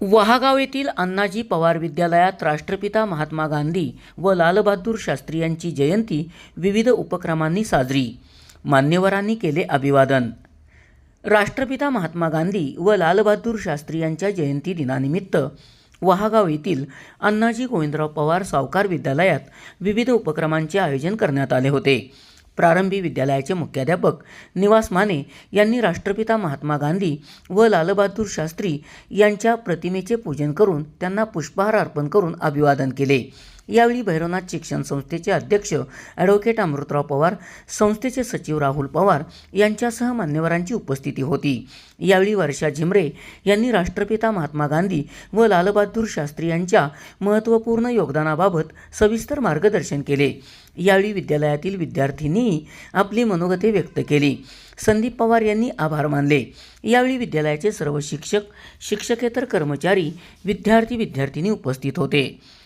वहागाव येथील अण्णाजी पवार विद्यालयात राष्ट्रपिता महात्मा गांधी व लालबहादूर शास्त्री यांची जयंती विविध उपक्रमांनी साजरी. मान्यवरांनी केले अभिवादन. राष्ट्रपिता महात्मा गांधी व लालबहादूर शास्त्री यांच्या जयंती दिनानिमित्त वहागाव येथील अण्णाजी गोविंदराव पवार सावकार विद्यालयात विविध उपक्रमांचे आयोजन करण्यात आले होते. प्रारंभी विद्यालयाचे मुख्याध्यापक निवास माने यांनी राष्ट्रपिता महात्मा गांधी व लालबहादूर शास्त्री यांच्या प्रतिमेचे पूजन करून त्यांना पुष्पहार अर्पण करून अभिवादन केले. यावेळी भैरवनाथ शिक्षण संस्थेचे अध्यक्ष ॲडव्होकेट अमृतराव पवार संस्थेचे सचिव राहुल पवार यांच्यासह मान्यवरांची उपस्थिती होती. यावेळी वर्षा झिमरे यांनी राष्ट्रपिता महात्मा गांधी व लालबहादूर शास्त्री यांच्या महत्त्वपूर्ण योगदानाबाबत सविस्तर मार्गदर्शन केले. यावेळी विद्यालयातील विद्यार्थ्यांनीही आपली मनोगते व्यक्त केली. संदीप पवार यांनी आभार मानले. यावेळी विद्यालयाचे सर्व शिक्षक शिक्षकेतर कर्मचारी विद्यार्थी विद्यार्थिनी उपस्थित होते.